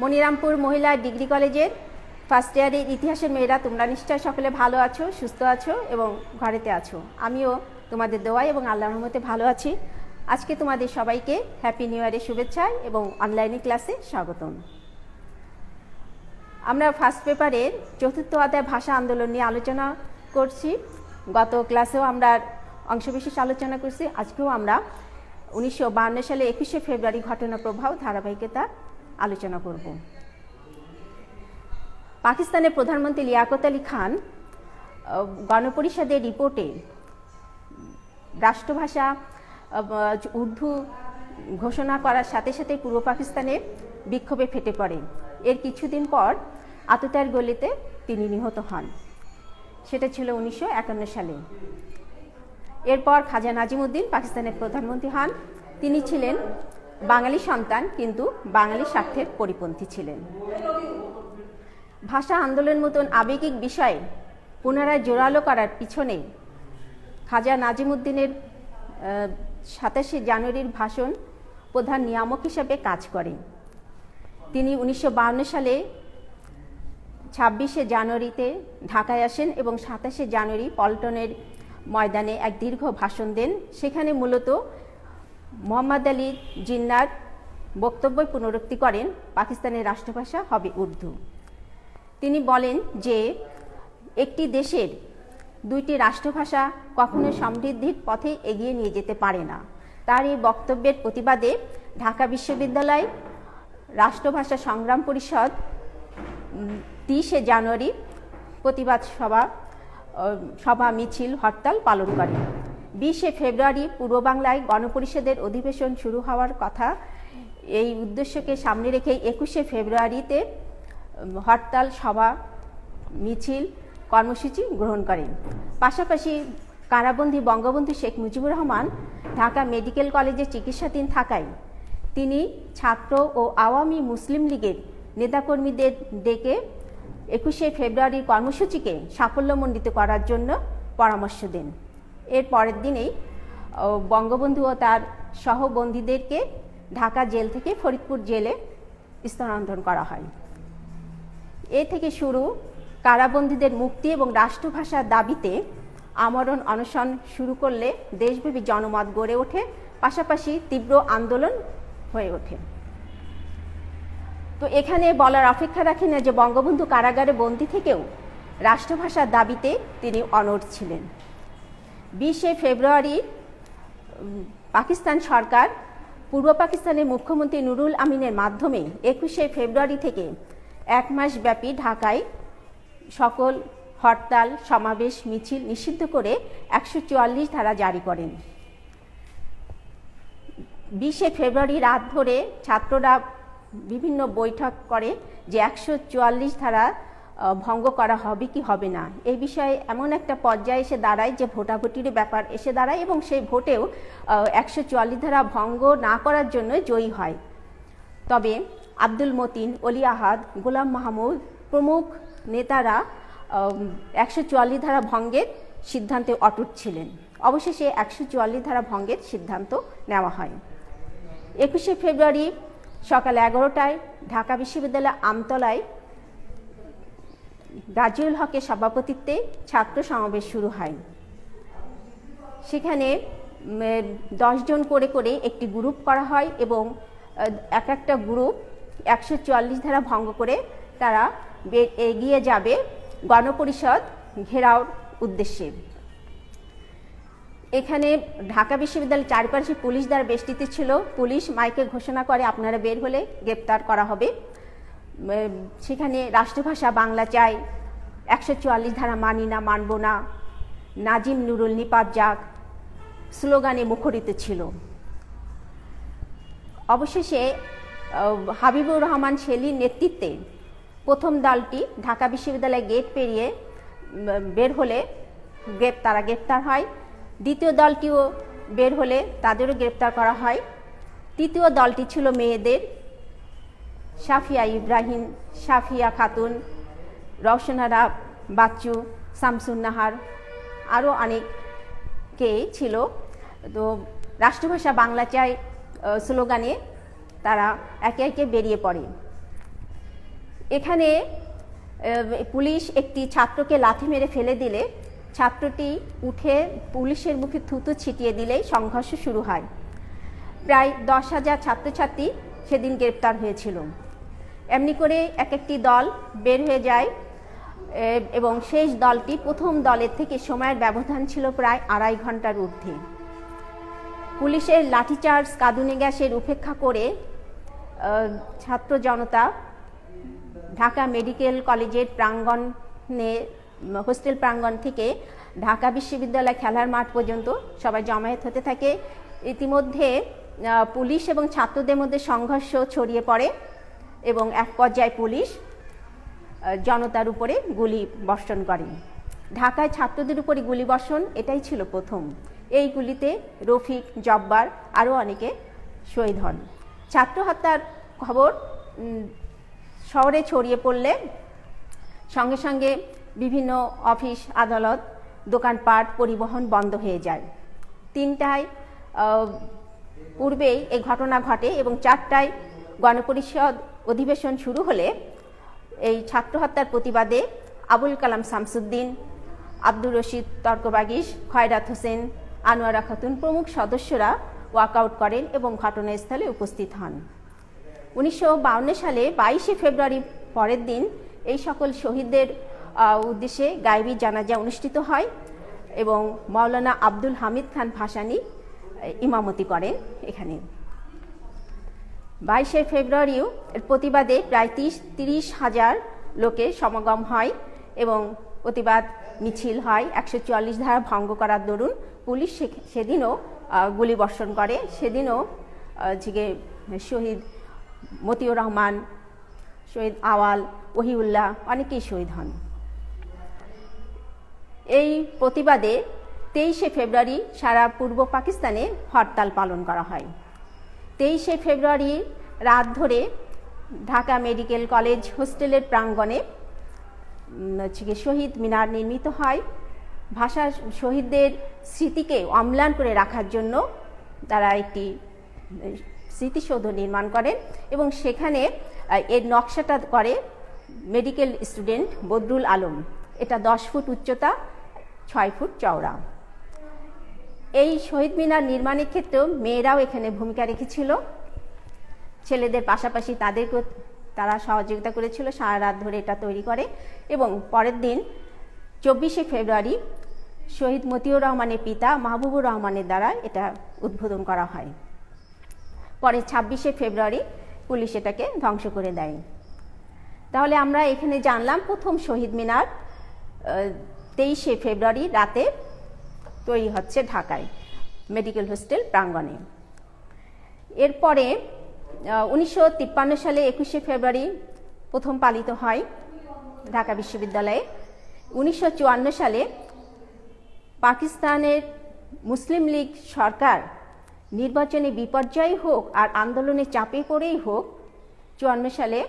মনিরামপুর মহিলা ডিগ্রি কলেজের ফার্স্ট ইয়ারের ইতিহাসের মেয়েরা, তোমরা নিশ্চয় সকলে ভালো আছো, সুস্থ আছো এবং ঘরেতে আছো। আমিও তোমাদের দোয়াই এবং আল্লাহর মতে ভালো আছি। আজকে তোমাদের সবাইকে হ্যাপি নিউ ইয়ারের শুভেচ্ছা এবং অনলাইনে ক্লাসে স্বাগতম। আমরা ফার্স্ট পেপারের চতুর্থ অধ্যায় ভাষা আন্দোলন নিয়ে আলোচনা করছি। গত ক্লাসেও আমরা অংশবিশেষ আলোচনা করছি। আজকেও আমরা উনিশশো সালে একুশে ফেব্রুয়ারি ঘটনা প্রভাব, ধারাবাহিকতা আলোচনা করব। পাকিস্তানের প্রধানমন্ত্রী লিয়াকত আলী খান গণপরিষদের রিপোর্টে রাষ্ট্রভাষা উর্দু ঘোষণা করার সাথে সাথে পূর্ব পাকিস্তানে বিক্ষোভে ফেটে পড়ে। এর কিছুদিন পর আততার গলিতে তিনি নিহত হন। সেটা ছিল উনিশশো একান্ন সালে। এরপর খাজা নাজিমুদ্দিন পাকিস্তানের প্রধানমন্ত্রী হন। তিনি ছিলেন বাঙালি সন্তান কিন্তু বাঙালি স্বার্থের পরিপন্থী ছিলেন। ভাষা আন্দোলন মতন আবেগিক বিষয়ে পুনরায় জোরালো করার পিছনে খাজা নাজিমুদ্দিনের সাতাশে জানুয়ারির ভাষণ প্রধান নিয়ামক হিসেবে কাজ করেন। তিনি উনিশশো সালে ছাব্বিশে জানুয়ারিতে ঢাকায় আসেন এবং সাতাশে জানুয়ারি পল্টনের ময়দানে এক দীর্ঘ ভাষণ দেন। সেখানে মূলত মোহাম্মদ আলী জিন্নার বক্তব্য পুনরুক্তি করেন পাকিস্তানের রাষ্ট্রভাষা হবে উর্দু। তিনি বলেন যে, একটি দেশের দুইটি রাষ্ট্রভাষা কখনো সমৃদ্ধির পথে এগিয়ে নিয়ে যেতে পারে না। তার এই বক্তব্যের প্রতিবাদে ঢাকা বিশ্ববিদ্যালয় রাষ্ট্রভাষা সংগ্রাম পরিষদ তিরিশে জানুয়ারি প্রতিবাদ সভা সভা মিছিল হরতাল পালন করে। বিশে ফেব্রুয়ারি পূর্ব বাংলায় গণপরিষদের অধিবেশন শুরু হওয়ার কথা। এই উদ্দেশ্যকে সামনে রেখে একুশে ফেব্রুয়ারিতে হরতাল, সভা, মিছিল, কর্মসূচি গ্রহণ করেন। পাশাপাশি কারাবন্দী বঙ্গবন্ধু শেখ মুজিবুর রহমান ঢাকা মেডিকেল কলেজে চিকিৎসাধীন থাকায় তিনি ছাত্র ও আওয়ামী মুসলিম লীগের নেতাকর্মীদের ডেকে একুশে ফেব্রুয়ারির কর্মসূচিকে সাফল্যমণ্ডিত করার জন্য পরামর্শ দেন। এর পরের দিনেই বঙ্গবন্ধু ও তার সহবন্দীদেরকে ঢাকা জেল থেকে ফরিদপুর জেলে স্থানান্তর করা হয়। এ থেকে শুরু কারাবন্দীদের মুক্তি এবং রাষ্ট্রভাষার দাবিতে আমরণ অনশন শুরু করলে দেশব্যাপী জনমত গড়ে ওঠে, পাশাপাশি তীব্র আন্দোলন হয়ে ওঠে। তো এখানে বলার অপেক্ষা রাখি না যে বঙ্গবন্ধু কারাগারে বন্দী থেকেও রাষ্ট্রভাষার দাবিতে তিনি অনড় ছিলেন। বিশে ফেব্রুয়ারি পাকিস্তান সরকার, পূর্ব পাকিস্তানের মুখ্যমন্ত্রী নুরুল আমিনের মাধ্যমে একুশে ফেব্রুয়ারি থেকে এক মাস ব্যাপী ঢাকায় সকল হরতাল, সমাবেশ, মিছিল নিষিদ্ধ করে একশো চুয়াল্লিশ ধারা জারি করেন। বিশে ফেব্রুয়ারি রাত ধরে ছাত্ররা বিভিন্ন বৈঠক করে যে একশো চুয়াল্লিশ ধারা ভঙ্গ করা হবে কি হবে না? এই বিষয়ে এমন একটা পর্যায়ে এসে দাঁড়ায় যে ভোটাভুটির ব্যাপার এসে দাঁড়ায় এবং সেই ভোটেও একশো চুয়াল্লিশ ধারা ভঙ্গ না করার জন্য জয়ী হয়। তবে আব্দুল মতিন, অলি আহাদ, গোলাম মাহমুদ প্রমুখ নেতারা একশো চুয়াল্লিশ ধারা ভঙ্গের সিদ্ধান্তে অটুট ছিলেন। অবশেষে একশো চুয়াল্লিশ ধারা ভঙ্গের সিদ্ধান্ত নেওয়া হয়। একুশে ফেব্রুয়ারি সকাল এগারোটায় ঢাকা বিশ্ববিদ্যালয় আমতলায় রাজিউল হকের সভাপতিত্বে ছাত্র সমাবেশ শুরু হয়। সেখানে দশজন করে করে একটি গ্রুপ করা হয় এবং এক একটা গ্রুপ একশো চুয়াল্লিশ ধারা ভঙ্গ করে তারা এগিয়ে যাবে গণপরিষদ ঘেরাওর উদ্দেশ্যে। এখানে ঢাকা বিশ্ববিদ্যালয়ের চারপাশে পুলিশ দ্বারা বেষ্টিত ছিল। পুলিশ মাইকে ঘোষণা করে, আপনারা বের হলে গ্রেপ্তার করা হবে। সেখানে রাষ্ট্রভাষা বাংলা চাই। একশো চুয়াল্লিশ ধারা মানি না, মানব না। নাজিম নুরুল নিপাত যাক। স্লোগানে মুখরিত ছিল। অবশেষে হাবিবুর রহমান শেলির নেতৃত্বে প্রথম দলটি ঢাকা বিশ্ববিদ্যালয় গেট পেরিয়ে বের হলে তারা গ্রেপ্তার হয়। দ্বিতীয় দলটিও বের হলে তাদেরও গ্রেপ্তার করা হয়। তৃতীয় দলটি ছিল মেয়েদের। সাফিয়া ইব্রাহিম সাফিয়া খাতুন, রওশনারা বাচ্চু শামসুন নাহার আরও অনেকে ছিল। তো রাষ্ট্রভাষা বাংলা চাই স্লোগানে তারা একে একে বেরিয়ে পড়ে। এখানে পুলিশ একটি ছাত্রকে লাথি মেরে ফেলে দিলে। ছাত্রটি উঠে পুলিশের মুখে থুতু ছিটিয়ে দিলেই সংঘর্ষ শুরু হয়। প্রায় দশ হাজার ছাত্রছাত্রী সেদিন গ্রেপ্তার হয়েছিল। এমনি করে এক একটি দল বের হয়ে যায় এবং শেষ দলটি প্রথম দলের থেকে সময়ের ব্যবধান ছিল প্রায় আড়াই ঘণ্টার ঊর্ধ্বে। পুলিশের লাঠিচার্জ, কাঁদুনে গ্যাসের উপেক্ষা করে ছাত্র জনতা ঢাকা মেডিকেল কলেজের প্রাঙ্গণে হোস্টেল প্রাঙ্গণ থেকে ঢাকা বিশ্ববিদ্যালয় খেলার মাঠ পর্যন্ত সবাই জমায়েত হতে থাকে। ইতিমধ্যে পুলিশ এবং ছাত্রদের মধ্যে সংঘর্ষ ছড়িয়ে পড়ে। এবং এক পর্যায়ে পুলিশ জনতার উপরে গুলি বর্ষণ করে। ঢাকায় ছাত্রদের উপরে গুলি বর্ষণ, এটাই ছিল প্রথম। এই গুলিতে রফিক, জব্বার আরও অনেকে শহীদ হন। ছাত্র হত্যার খবর শহরে ছড়িয়ে পড়লে সঙ্গে সঙ্গে বিভিন্ন অফিস, আদালত, দোকানপাট, পরিবহন বন্ধ হয়ে যায়। তিনটায় পূর্বেই এই ঘটনা ঘটে এবং চারটায় গণপরিষদ অধিবেশন শুরু হলে এই ছাত্র হত্যার প্রতিবাদে আবুল কালাম শামসুদ্দিন, আব্দুর রশিদ তর্কবাগিস, খয়রাত হোসেন, আনোয়ারা খাতুন প্রমুখ সদস্যরা ওয়াকআউট করেন এবং ঘটনাস্থলে উপস্থিত হন। উনিশশো সালে বাইশে ফেব্রুয়ারি পরের দিন এই সকল শহীদদের উদ্দেশ্যে গায়েবী জানাজা অনুষ্ঠিত হয় এবং মাওলানা আব্দুল হামিদ খান ভাসানী ইমামতি করেন এখানে। বাইশে ফেব্রুয়ারিও এর প্রতিবাদে প্রায় তিরিশ তিরিশ হাজার লোকের সমাগম হয় এবং প্রতিবাদ মিছিল হয়। একশো চুয়াল্লিশ ধারা ভঙ্গ করার দরুন পুলিশ সেদিনও গুলি বর্ষণ করে। সেদিনও যে শহীদ মতিউর রহমান, শহীদ আওয়াল, ওহিউল্লাহ অনেকেই শহীদ হন। এই প্রতিবাদে তেইশে ফেব্রুয়ারি সারা পূর্ব পাকিস্তানে হরতাল পালন করা হয়। তেইশে ফেব্রুয়ারি রাত ধরে ঢাকা মেডিকেল কলেজ হোস্টেলের প্রাঙ্গণে হচ্ছে শহীদ মিনার নির্মিত হয়। ভাষা শহীদদের স্মৃতিকে অম্লান করে রাখার জন্য তারা একটি স্মৃতিসৌধ নির্মাণ করেন এবং সেখানে এর নকশাটা করে মেডিকেল স্টুডেন্ট বদরুল আলম। এটা দশ ফুট উচ্চতা, ছয় ফুট চওড়া। এই শহীদ মিনার নির্মাণের ক্ষেত্রেও মেয়েরাও এখানে ভূমিকা রেখেছিল। ছেলেদের পাশাপাশি তাদেরকেও তারা সহযোগিতা করেছিল, সারা রাত ধরে এটা তৈরি করে এবং পরের দিন চব্বিশে ফেব্রুয়ারি শহীদ মতিউর রহমানের পিতা মাহবুবুর রহমানের দ্বারা এটা উদ্বোধন করা হয়। পরে ছাব্বিশে ফেব্রুয়ারি পুলিশ এটাকে ধ্বংস করে দেয়। তাহলে আমরা এখানে জানলাম প্রথম শহীদ মিনার তেইশে ফেব্রুয়ারি রাতে তৈরি হচ্ছে ঢাকায়, মেডিকেল হোস্টেল প্রাঙ্গণে। এরপরে উনিশশো তিপ্পান্ন সালে একুশে ফেব্রুয়ারি প্রথম পালিত হয় ঢাকা বিশ্ববিদ্যালয়ে। উনিশশো চুয়ান্ন সালে পাকিস্তানের মুসলিম লীগ সরকার নির্বাচনে বিপর্যয় হোক আর আন্দোলনে চাপে পড়েই হোক, চুয়ান্ন সালে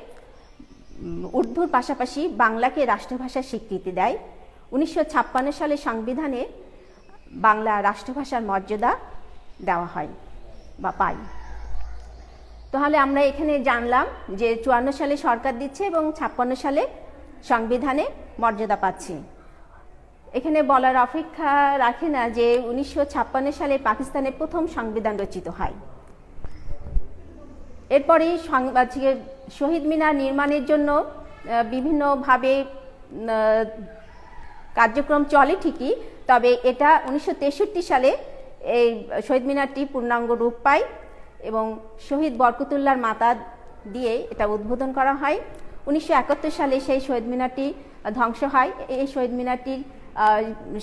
উর্দুর পাশাপাশি বাংলাকে রাষ্ট্রভাষার স্বীকৃতি দেয়। উনিশশো ছাপ্পান্ন সালে সংবিধানে বাংলা রাষ্ট্রভাষার মর্যাদা দেওয়া হয় বা পাই তাহলে আমরা এখানে জানলাম যে চুয়ান্ন সালে সরকার দিচ্ছে এবং ছাপ্পান্ন সালে সংবিধানে মর্যাদা পাচ্ছে। এখানে বলার অপেক্ষা রাখে না যে উনিশশো ছাপ্পান্ন সালে পাকিস্তানের প্রথম সংবিধান রচিত হয়। এরপরে শহীদ মিনার নির্মাণের জন্য বিভিন্নভাবে কার্যক্রম চলে ঠিকই তবে এটা উনিশশো তেষট্টি সালে এই শহীদ মিনারটি পূর্ণাঙ্গ রূপ পায় এবং শহীদ বরকতুল্লার মাতা দিয়ে এটা উদ্বোধন করা হয়। উনিশশো একাত্তর সালে সেই শহীদ মিনারটি ধ্বংস হয়। এই শহীদ মিনারটির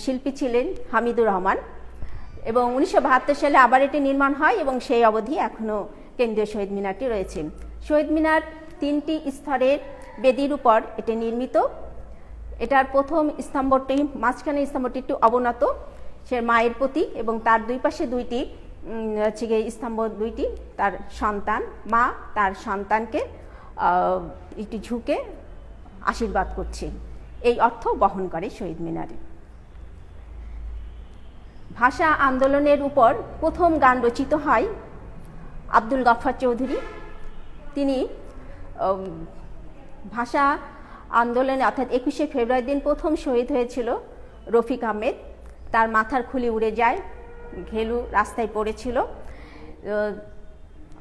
শিল্পী ছিলেন হামিদুর রহমান এবং উনিশশো বাহাত্তর সালে আবার এটি নির্মাণ হয় এবং সেই অবধি এখনও কেন্দ্রীয় শহীদ মিনারটি রয়েছে। শহীদ মিনার তিনটি স্তরের বেদির উপর এটি নির্মিত। এটার প্রথম স্তম্ভটি, মাঝখানে স্তম্ভটি একটু অবনত, সে মায়ের প্রতীক এবং তার দুই পাশে দুইটি হচ্ছে গিয়ে স্তম্ভ দুইটি, তার সন্তান, মা তার সন্তানকে একটি ঝুঁকে আশীর্বাদ করছে। এই অর্থ বহন করে শহীদ মিনারে। ভাষা আন্দোলনের উপর প্রথম গান রচিত হয় আব্দুল গফফার চৌধুরী। তিনি ভাষা আন্দোলনে, অর্থাৎ একুশে ফেব্রুয়ারি দিন প্রথম শহীদ হয়েছিল রফিক আহমেদ। তার মাথার খুলি উড়ে যায়, ঘেলু রাস্তায় পড়েছিল।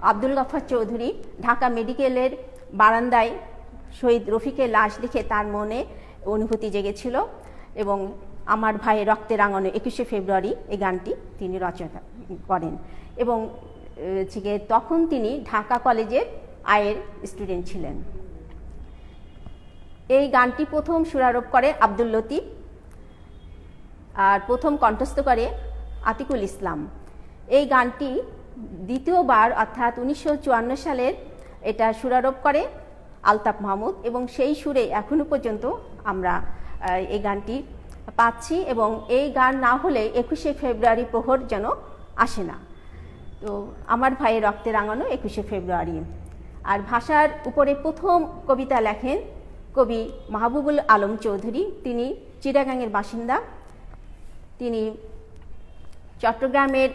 আব্দুল গফার চৌধুরী ঢাকা মেডিকেলের বারান্দায় শহীদ রফিকের লাশ দেখে তার মনে অনুভূতি জেগেছিল এবং আমার ভাইয়ের রক্তে রাঙানো একুশে ফেব্রুয়ারি এই গানটি তিনি রচনা করেন এবং তখন তিনি ঢাকা কলেজের আয়ের স্টুডেন্ট ছিলেন। এই গানটি প্রথম সুরারোপ করে আব্দুল লতিফ আর প্রথম কণ্ঠস্থ করে আতিকুল ইসলাম। এই গানটি দ্বিতীয়বার অর্থাৎ উনিশশো সালের এটা সুরারোপ করে আলতাফ মাহমুদ এবং সেই সুরে এখনও পর্যন্ত আমরা এই গানটি পাচ্ছি এবং এই গান না হলে একুশে ফেব্রুয়ারি প্রহর যেন আসে না। তো আমার ভাইয়ের রক্তে রাঙানো একুশে ফেব্রুয়ারি। আর ভাষার উপরে প্রথম কবিতা লেখেন কবি মাহবুবুল আলম চৌধুরী, তিনি চিটাগাংয়ের বাসিন্দা, তিনি চট্টগ্রামের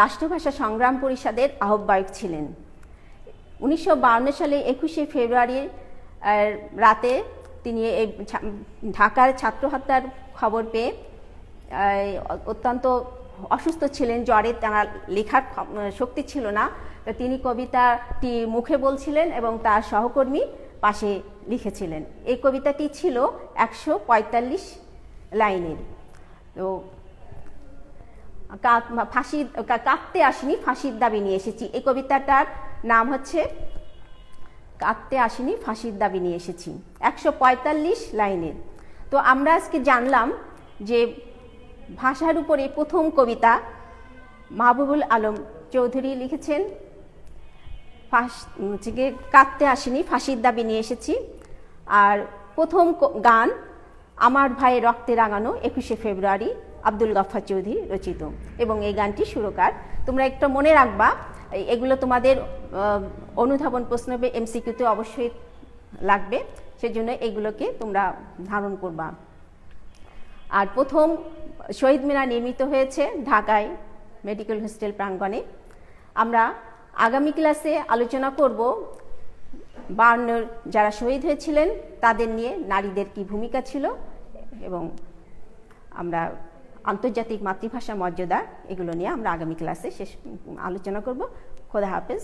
রাষ্ট্রভাষা সংগ্রাম পরিষদের আহ্বায়ক ছিলেন। উনিশশো সালে একুশে ফেব্রুয়ারির রাতে তিনি এই ঢাকার ছাত্র হত্যার খবর পেয়ে অত্যন্ত অসুস্থ ছিলেন, জ্বরে তার লেখার শক্তি ছিল না। তিনি কবিতাটি মুখে বলছিলেন এবং তার সহকর্মী পাশে লিখেছিলেন। এই কবিতাটি ছিল একশো পঁয়তাল্লিশ লাইনের। তো ফাঁসি কাঁদতে আসিনি, ফাঁসির দাবি নিয়ে এসেছি। এই কবিতাটার নাম হচ্ছে কাঁদতে আসিনি, ফাঁসির দাবি নিয়ে এসেছি। একশো পঁয়তাল্লিশ লাইনের। তো আমরা আজকে জানলাম যে ভাষার উপরে প্রথম কবিতা মাহবুবুল আলম চৌধুরী লিখেছেন, ফাঁস কাঁদতে আসিনি, ফাঁসির দাবি নিয়ে এসেছি। আর প্রথম গান আমার ভাইয়ের রক্তে রাঙানো একুশে ফেব্রুয়ারি আব্দুল গফফার চৌধুরী রচিত এবং এই গানটি সুরকার। তোমরা একটা মনে রাখবা এগুলো তোমাদের অনুধাবন প্রশ্ন এমসিকিউতে অবশ্যই লাগবে, সেজন্য এগুলোকে তোমরা ধারণ করবা। আর প্রথম শহীদ মিনার নির্মিত হয়েছে ঢাকায় মেডিকেল হোস্টেল প্রাঙ্গণে। আমরা আগামী ক্লাসে আলোচনা করব বায়ান্নর যারা শহীদ হয়েছিলেন, তাদের নিয়ে নারীদের কি ভূমিকা ছিল? এবং আমরা আন্তর্জাতিক মাতৃভাষা মর্যাদা, এগুলো নিয়ে আমরা আগামী ক্লাসে শেষ আলোচনা করব। খোদা হাফেজ।